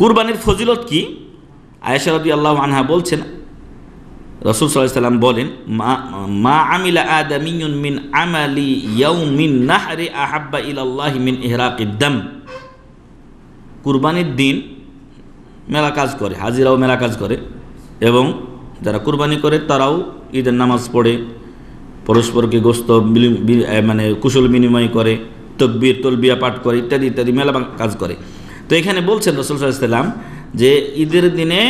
কুরবানির ফজিলত কি? আয়েশা রদি আল্লাহ আনহা বলছেন, রসুল সাল্লাহ সাল্লাম বলেন, মা আমিলা আদামিয়ুন মিন আমালি ইয়াউমিন নাহরি আহাব্বা ইলাল্লাহি মিন ইহরাকিদ্দাম কুরবানির দিন মেলা কাজ করে, হাজিরাও মেলা কাজ করে এবং যারা কুরবানি করে তারাও ঈদের নামাজ পড়ে, পরস্পরকে গোস্ত মানে কুশল বিনিময় করে, তকবির, তলবিয়া পাঠ করে ইত্যাদি ইত্যাদি মেলা কাজ করে। তো এখানে বলছেন রসুল সাল্লাম যে ঈদের দিনে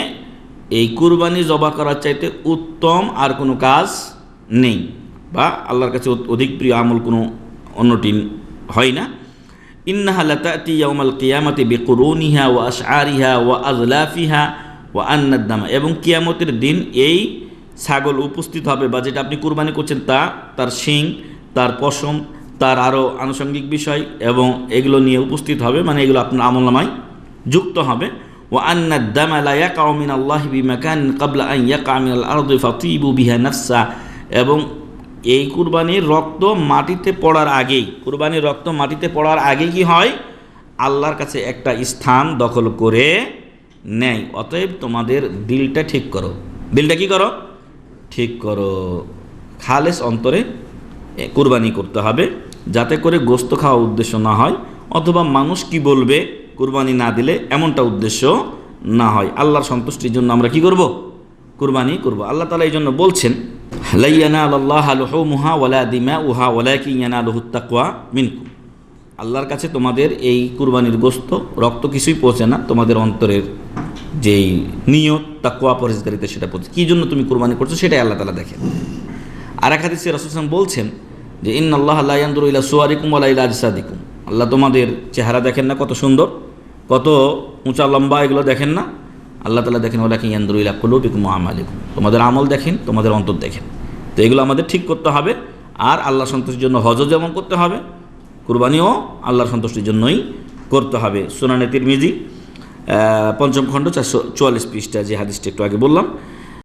এই কুরবানি জবা করার চাইতে উত্তম আর কোনো কাজ নেই বা আল্লাহর কাছে অধিক প্রিয় আমল কোনো অন্যটি হয় না। ইন্নাহা লাতাতি ইয়াউমাল কিয়ামাতি বিকুরুনিহা ওয়া আশআরিহা ওয়া আযলাফিহা ওয়া আন্নাদ্দামা এবং কিয়ামতের দিন এই ছাগল উপস্থিত হবে বা যেটা আপনি কুরবানি করছেন তা তার শিং, তার পশম তার আরও আনুষঙ্গিক বিষয় এবং এগুলো নিয়ে উপস্থিত হবে মানে এগুলো আপনার আমলনামায় যুক্ত হবে। ও আন্নাদ্দামা লা ইয়াকাউ মিনাল্লাহি বিমাকান ক্বাবলা আন ইয়াকা মিনাল আরদি ফাতিবু বিহা নাফসা। এবং এই কুরবানির রক্ত মাটিতে পড়ার আগেই কুরবানির রক্ত মাটিতে পড়ার আগে কি হয়? আল্লাহর কাছে একটা স্থান দখল করে নেয়। অতএব তোমাদের দিলটা ঠিক করো। দিলটা কি করো? ঠিক করো। খালেস অন্তরে কুরবানি করতে হবে। যাতে করে গোস্ত খাওয়া উদ্দেশ্য না হয়, অথবা মানুষ কি বলবে কুরবানি না দিলে এমনটা উদ্দেশ্য না হয়। আল্লাহর সন্তুষ্টির জন্য আমরা কি করব? কুরবানি করব। আল্লাহ তালা এই জন্য বলছেন আল্লাহ মুহা উহা ওয়ালা কি ইয়ানা তাকওয়া মিনকুম। আল্লাহর কাছে তোমাদের এই কুরবানির গোস্ত, রক্ত কিছুই পৌঁছে না, তোমাদের অন্তরের যেই নিয়ত তাকুয়া পরিষ্কারিতা সেটা পৌঁছে কী জন্য তুমি কুরবানি করছ সেটাই আল্লাহ তালা দেখেন। আর এক হাদিসে রাসুলাম বলছেন যে ইন আল্লাহ আল্লাহ সুয়ারিকুম আল্লাহ ইলা আজসাদিকুম। আল্লাহ তোমাদের চেহারা দেখেন না, কত সুন্দর, কত উঁচা লম্বা, এগুলো দেখেন না। আল্লাহ তালা দেখেন ওলা কি ইয়ান্দুর ইলা কুলুবিকুম আমালিকুম। তোমাদের আমল দেখেন, তোমাদের অন্তর দেখেন। তো এগুলো আমাদের ঠিক করতে হবে, আর আল্লাহ সন্তোষের জন্য হজও যেমন করতে হবে, কুরবানিও আল্লাহর সন্তুষ্টির জন্যই করতে হবে। সুনানে তিরমিজি পঞ্চম খণ্ড চারশো চুয়াল্লিশ পৃষ্ঠা যে হাদিসটা একটু আগে বললাম।